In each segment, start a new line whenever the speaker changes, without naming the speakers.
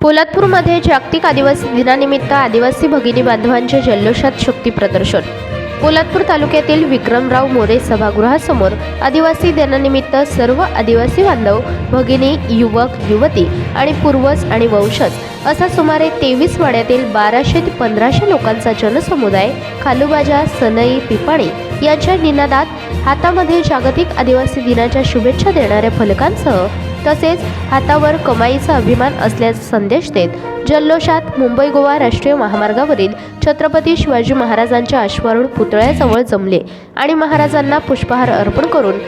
पोलादपूरमध्ये जागतिक आदिवासी दिनानिमित्त आदिवासी भगिनी बांधवांचे जल्लोषात शक्ती प्रदर्शन. पोलादपूर तालुक्यातील विक्रमराव मोरे सभागृहासमोर आदिवासी दिनानिमित्त सर्व आदिवासी बांधव भगिनी युवक युवती आणि पूर्वज आणि वंशज असा सुमारे तेवीस वाड्यातील बाराशे ते पंधराशे लोकांचा जनसमुदाय खालूबाजा सनई पिपाणी यांच्या निनादात हातामध्ये जागतिक आदिवासी दिनाच्या शुभेच्छा देणाऱ्या फलकांसह तसेच हातावर कमाईचा अभिमान असल्याचा संदेश देत जल्लोषात मुंबई गोवा राष्ट्रीय महामार्गावरील छत्रपती शिवाजी महाराजांच्या अश्वारूढ पुतळ्याजवळ जमले आणि महाराजांना पुष्पहार अर्पण करून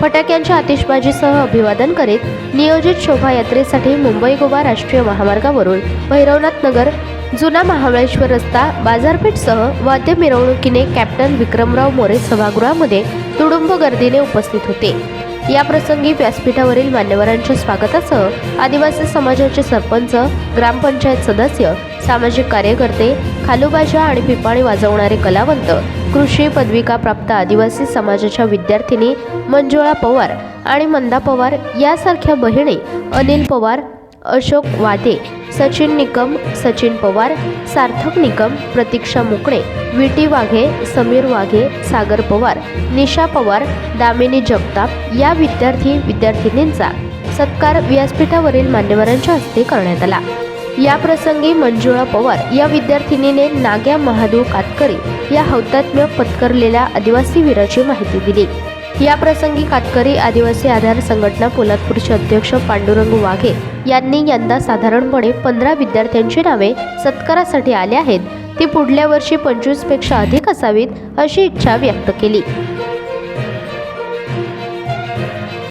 फटाक्यांच्या आतिषबाजीसह अभिवादन करीत नियोजित शोभायात्रेसाठी मुंबई गोवा राष्ट्रीय महामार्गावरून भैरवनाथ नगर जुना महाबळेश्वर रस्ता बाजारपेठसह वाद्य मिरवणुकीने कॅप्टन विक्रमराव मोरे सभागृहामध्ये तुडुंब गर्दीने उपस्थित होते. या प्रसंगी व्यासपीठावरील मान्यवरांच्या स्वागतासह आदिवासी समाजाचे सरपंच ग्रामपंचायत सदस्य सामाजिक कार्यकर्ते खालूबाजा आणि पिपाणी वाजवणारे कलावंत कृषी पदविका प्राप्त आदिवासी समाजाच्या विद्यार्थिनी मंजुळा पवार आणि मंदा पवार यासारख्या बहिणी अनिल पवार अशोक वादे सचिन निकम सचिन पवार सार्थक निकम प्रतीक्षा मुकणे विटी वाघे समीर वाघे सागर पवार निशा पवार दामिनी जगताप या विद्यार्थी विद्यार्थिनींचा सत्कार व्यासपीठावरील मान्यवरांच्या हस्ते करण्यात आला. या प्रसंगी मंजुळा पवार या विद्यार्थिनीने नाग्या महादेव कातकरी या हौतात्म्य पत्करलेल्या आदिवासी वीराची माहिती दिली. या प्रसंगी कातकरी आदिवासी आधार संघटना पोलादपूरचे अध्यक्ष पांडुरंग वाघे यांनी यंदा साधारणपणे पंधरा विद्यार्थ्यांची नावे सत्कारासाठी आली आहेत. ती पुढल्या वर्षी पंचवीसपेक्षा अधिक असावीत अशी इच्छा व्यक्त केली.